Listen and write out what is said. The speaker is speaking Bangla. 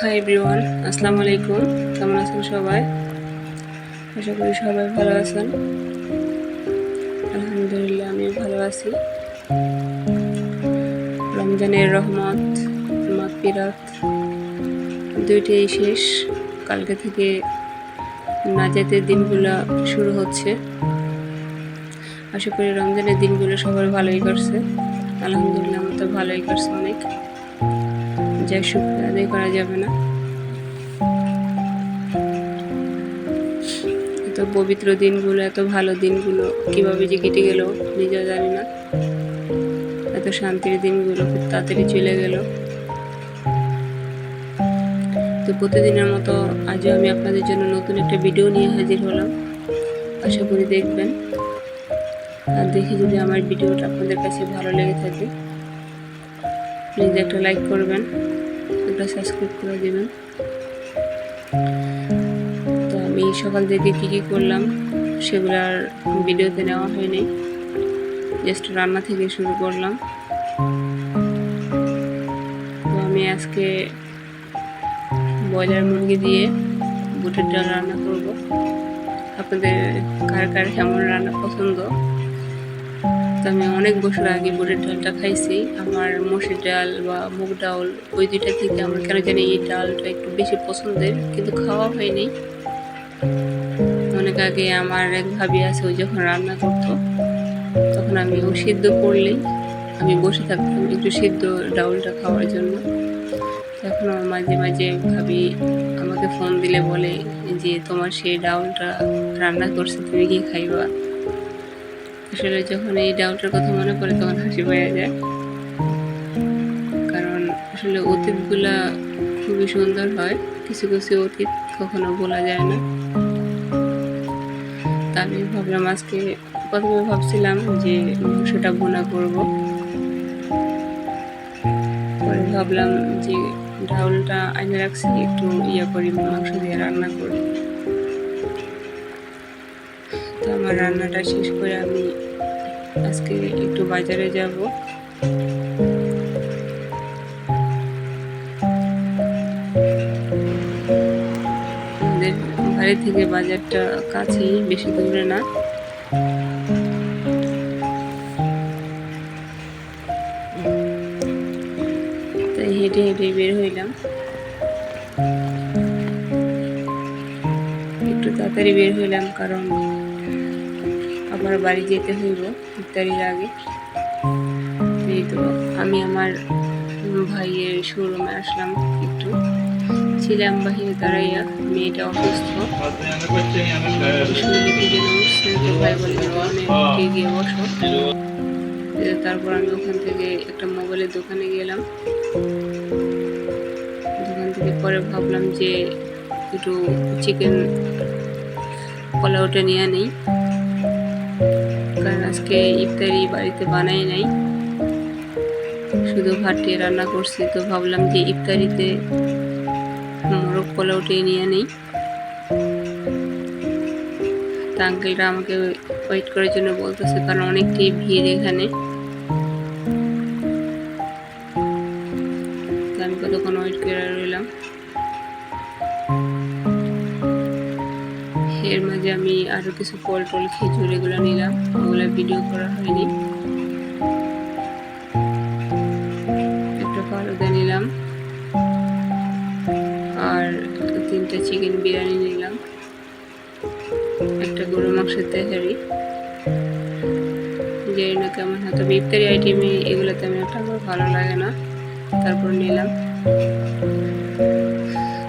হাই এভরিওয়ান আসসালামু আলাইকুম। কেমন আছেন সবাই? আশা করি সবাই ভালো আছেন। আলহামদুলিল্লাহ আমি ভালো আছি। রমজানের রহমত মাগফিরাত দুইটাই শেষ। কালকে থেকে নাজাতের দিনগুলো শুরু হচ্ছে। আশা করি রমজানের দিনগুলো সবার ভালোই করছে আলহামদুলিল্লাহ, আমার তো ভালোই করছে অনেক। যা শুক্রিয়া আদায় করা যাবে না। এত পবিত্র দিনগুলো, এত ভালো দিনগুলো কীভাবে যে কেটে গেল নিজেও জানি না। এত শান্তির দিনগুলো খুব তাড়াতাড়ি চলে গেল। তো প্রতিদিনের মতো আজও আমি আপনাদের জন্য নতুন একটা ভিডিও নিয়ে হাজির হলাম। আশা করি দেখবেন। আর দেখে যদি আমার ভিডিওটা আপনাদের কাছে ভালো লেগে থাকে প্লিজ একটা লাইক করবেন, একটা সাবস্ক্রাইব করে দেবেন। তো আমি সকাল থেকে কী কী করলাম, সেগুলো আর ভিডিওতে নেওয়া হয়নি। জাস্ট রান্না থেকে শুরু করলাম। তো আমি আজকে ব্রয়লার মুরগি দিয়ে বুটের ডাল রান্না করব। আপনাদের কার কার কেমন রান্না পছন্দ? তো আমি অনেক বছর আগে বুটের ডালটা খাইছি। আমার মসুর ডাল বা মুগ ডাল, ওই দুইটা থেকে আমার কেন জানি এই ডালটা একটু বেশি পছন্দের, কিন্তু খাওয়া হয়নি। অনেক আগে আমার এক ভাবি আছে ওই যখন রান্না করতো, তখন আমি ও সিদ্ধ করলেই আমি বসে থাকতাম একটু সিদ্ধ ডাউলটা খাওয়ার জন্য। এখন আমার মাঝে মাঝে ভাবি আমাকে ফোন দিলে বলে যে, তোমার সেই ডাউলটা রান্না করছে, তুমি কি খাইবা? আসলে যখন এই ডাউলটার কথা মনে পড়ে, তখন হাসি পাওয়া যায়। কারণ আসলে অতীতগুলা খুবই সুন্দর হয়। কিছু কিছু অতীত কখনো বলা যায় না। আমি ভাবলাম, আজকে প্রথমে ভাবছিলাম যে মাংসটা ভুনা করব। পরে ভাবলাম যে ডাউলটা আইনে রাখছি, একটু ইয়ে করি, মাংস দিয়ে রান্না করি। তো আমার রান্নাটা শেষ করে আমি আজকে একটু বাজারে যাব। আমাদের বাড়ি থেকে বাজারটা কাছেই, বেশি দূরে না। তাই হেঁটে হেঁটে বের হইলাম। একটু তাড়াতাড়ি বের হইলাম কারণ আবার বাড়ি যেতে হইব, ইফতারির আগে। এই তো আমি আমার ভাইয়ের শোরুমে আসলাম একটু। ছিলাম বাহিরে দাঁড়াইয়া, মেয়েটা অসুস্থ। তারপর আমি ওখান থেকে একটা মোবাইলের দোকানে গেলাম। দোকান থেকে পরে ভাবলাম যে একটু চিকেন পোলাওটা নিয়ে নেই। কারণ আজকে ইফতারি বাড়িতে বানাই নাই। শুধু ভাতে রান্না করছি, তো ভাবলাম যে ইফতারিতে মোরগ পোলাওটাই নিয়ে নেই। তা আঙ্কেলরা আমাকে ওয়েট করার জন্য বলতেছে, কারণ অনেকটাই ভিড় এখানে। আমি কতক্ষণ ওয়েট করে রইলাম? এর মাঝে আমি আরও কিছু ফল টল, খেজুর এগুলো নিলাম। ওগুলো ভিডিও করা হয়নি। একটা ফালুদা নিলাম। আর তিনটা চিকেন বিরিয়ানি নিলাম। একটা গরু মাংসের তেহারি জানি না কেমন হয়। তবে ইফতারি আইটেমে এগুলো তেমন একটা আমার ভালো লাগে না। তারপর নিলাম।